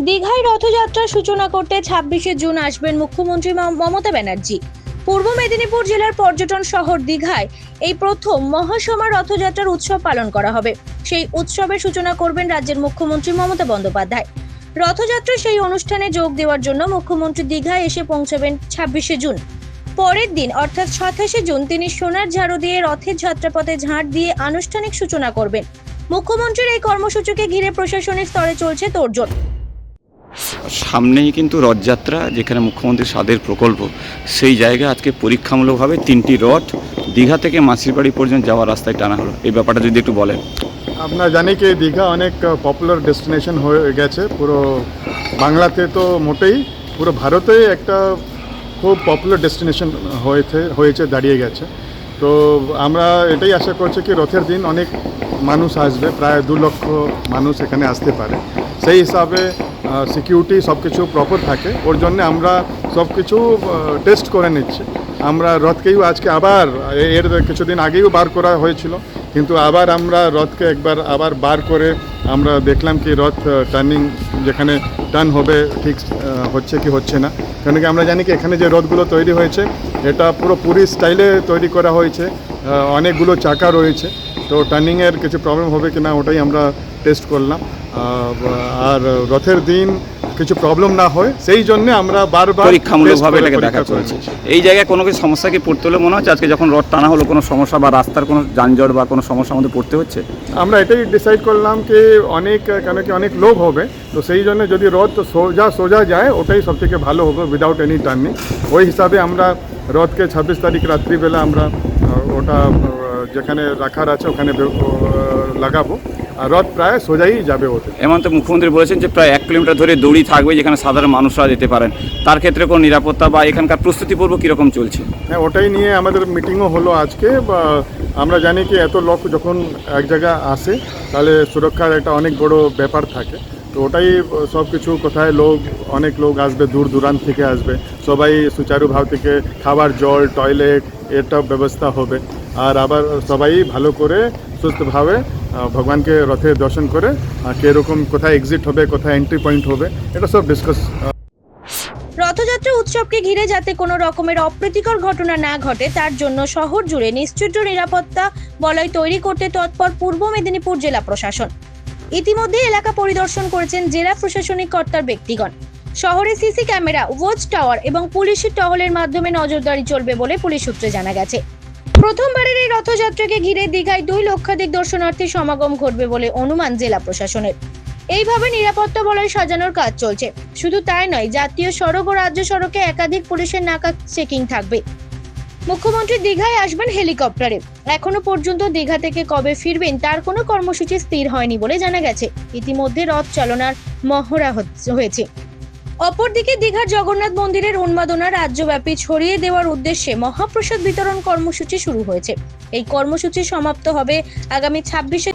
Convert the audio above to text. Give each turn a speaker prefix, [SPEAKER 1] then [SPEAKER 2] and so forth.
[SPEAKER 1] দীঘায় রথযাত্রার সূচনা করতে ছাব্বিশে জুন আসবেন মুখ্যমন্ত্রী মম- মমতা ব্যানার্জি। পূর্ব মেদিনীপুর জেলার পর্যটন শহর দীঘায় এই প্রথম মহাসমা রথযাত্রার উৎসব পালন করা হবে। সেই উৎসবের সূচনা করবেন রাজ্যের মুখ্যমন্ত্রী মমতা বন্দ্যোপাধ্যায়। রথযাত্রা সেই অনুষ্ঠানে যোগ দেওয়ার জন্য মুখ্যমন্ত্রী দীঘায় এসে পৌঁছবেন ছাব্বিশে জুন। পরের দিন, অর্থাৎ সাতাশে জুন, তিনি সোনার ঝাড়ু দিয়ে রথের যাত্রাপথে ঝাঁট দিয়ে আনুষ্ঠানিক সূচনা করবেন। মুখ্যমন্ত্রীর এই কর্মসূচিকে ঘিরে প্রশাসনিক স্তরে চলছে তোড়জোড়।
[SPEAKER 2] সামনেই কিন্তু রথযাত্রা, যেখানে মুখ্যমন্ত্রী স্বাদের প্রকল্প, সেই জায়গায় আজকে পরীক্ষামূলকভাবে তিনটি রথ দীঘা থেকে মাসির বাড়ি পর্যন্ত যাওয়ার রাস্তায় টানা হলো। এই ব্যাপারটা যদি একটু বলেন।
[SPEAKER 3] আপনারা জানি কি, দীঘা অনেক পপুলার ডেস্টিনেশন হয়ে গেছে। পুরো বাংলাতে তো মোটেই, পুরো ভারতে একটা খুব পপুলার ডেস্টিনেশন হয়েছে হয়েছে, দাঁড়িয়ে গেছে। তো আমরা এটাই আশা করছি কি, রথের দিন অনেক মানুষ আসবে, প্রায় দু লক্ষ মানুষ এখানে আসতে পারে। সেই হিসাবে সিকিউরিটি সব কিছু প্রপার থাকে। ওর জন্য আমরা সব কিছু টেস্ট করে নিচ্ছি। আমরা রথকেও আজকে আবার এর কিছুদিন আগেও বার করা হয়েছিল। কিন্তু আবার আমরা রথকে একবার আবার বার করে আমরা দেখলাম কি রথ টার্নিং যেখানে টার্ন হবে, ঠিক হচ্ছে কি হচ্ছে না। কেন কি আমরা জানি কি এখানে যে রথগুলো তৈরি হয়েছে, এটা পুরো পুরী স্টাইলে তৈরি করা হয়েছে। অনেকগুলো চাকা রয়েছে। তো টার্নিংয়ের কিছু প্রবলেম হবে কি না ওটাই আমরা টেস্ট করলাম। আর রথের দিন কিছু প্রবলেম না হয় সেই জন্য আমরা বারবার
[SPEAKER 2] পরীক্ষামূলকভাবে এটাকে দেখা
[SPEAKER 3] পরীক্ষা করে
[SPEAKER 2] চলছে। এই জায়গায় কোনো কিছু সমস্যা কি পড়তে হলে মনে হচ্ছে? আজকে যখন রথ টানা হলো কোনো সমস্যা বা রাস্তার কোনো যানজট বা কোনো সমস্যার মধ্যে পড়তে হচ্ছে?
[SPEAKER 3] আমরা এটাই ডিসাইড করলাম কি অনেক কেন কি অনেক লোক হবে তো সেই জন্য যদি রথ সোজা সোজা যায় ওটাই সব থেকে ভালো হবে উইদাউট এনি টার্নিং ওই হিসাবে আমরা রথকে ছাব্বিশ তারিখ রাত্রিবেলা আমরা ওটা যেখানে রাখার আছে ওখানে লাগাবো। রথ প্রায় সোজাই যাবে ওতে
[SPEAKER 2] এমন তো মুখ্যমন্ত্রী বলেছেন যে প্রায় এক কিলোমিটার ধরে দড়ি থাকবে যেখানে সাধারণ মানুষরা যেতে পারেন। তার ক্ষেত্রে কোনো নিরাপত্তা বা এখানকার প্রস্তুতি পূর্ব কীরকম চলছে?
[SPEAKER 3] হ্যাঁ ওটাই নিয়ে আমাদের মিটিংও হলো আজকে। বা আমরা জানি কি এত লোক যখন এক জায়গায় আসে তাহলে সুরক্ষার একটা অনেক বড় ব্যাপার থাকে। তো ওটাই সব কিছু কোথায় লোক অনেক লোক আসবে দূর দূরান্ত থেকে আসবে। সবাই সুচারুভাব থেকে খাবার জল টয়লেট এটা ব্যবস্থা হবে। আর আবার সবাই ভালো করে সুস্থভাবে ভগবানকে রথে দর্শন করে কীরকম কোথায় এক্সিট হবে, কোথায় এন্ট্রি পয়েন্ট হবে, এটা সব ডিসকাস
[SPEAKER 1] রথযাত্রা উৎসবকে ঘিরে যাতে কোনো রকমের অপ্রীতিকর ঘটনা না ঘটে, তার জন্য শহর জুড়ে নিশ্চিত নিরাপত্তা বলয় তৈরি করতে তৎপর পূর্ব মেদিনীপুর জেলা প্রশাসন। ইতিমধ্যে এলাকা পরিদর্শন করেছেন জেলা প্রশাসনিক কর্তার ব্যক্তিগণ। শহরে সিসি ক্যামেরা, ওয়াচ টাওয়ার এবং পুলিশের টহলের মাধ্যমে নজরদারি চলবে বলে পুলিশ সূত্রে জানা গেছে। প্রথমবারের এই রথযাত্রাকে ঘিরে দীঘায় দুই লক্ষাধিক দর্শনার্থী সমাগম ঘটবে বলে অনুমান জেলা প্রশাসনের। এইভাবে নিরাপত্তা বলয় সাজানোর কাজ চলছে। শুধু তাই নয়, জাতীয় সড়ক ও রাজ্য সড়কে একাধিক পুলিশের নাকা চেকিং থাকবে। মুখ্যমন্ত্রী দীঘায় আসবেন হেলিকপ্টারে। এখনও পর্যন্ত দীঘা থেকে কবে ফিরবেন তার কোনো কর্মসূচি স্থির হয়নি বলে জানা গেছে। ইতিমধ্যে রথ চালনার মহড়া হয়েছে। অপরদিকে দীঘার জগন্নাথ মন্দিরের উন্মাদনা রাজ্যব্যাপী ছড়িয়ে দেওয়ার উদ্দেশ্যে মহাপ্রসাদ বিতরণ কর্মসূচি শুরু হয়েছে। এই কর্মসূচি সমাপ্ত হবে আগামী ছাব্বিশে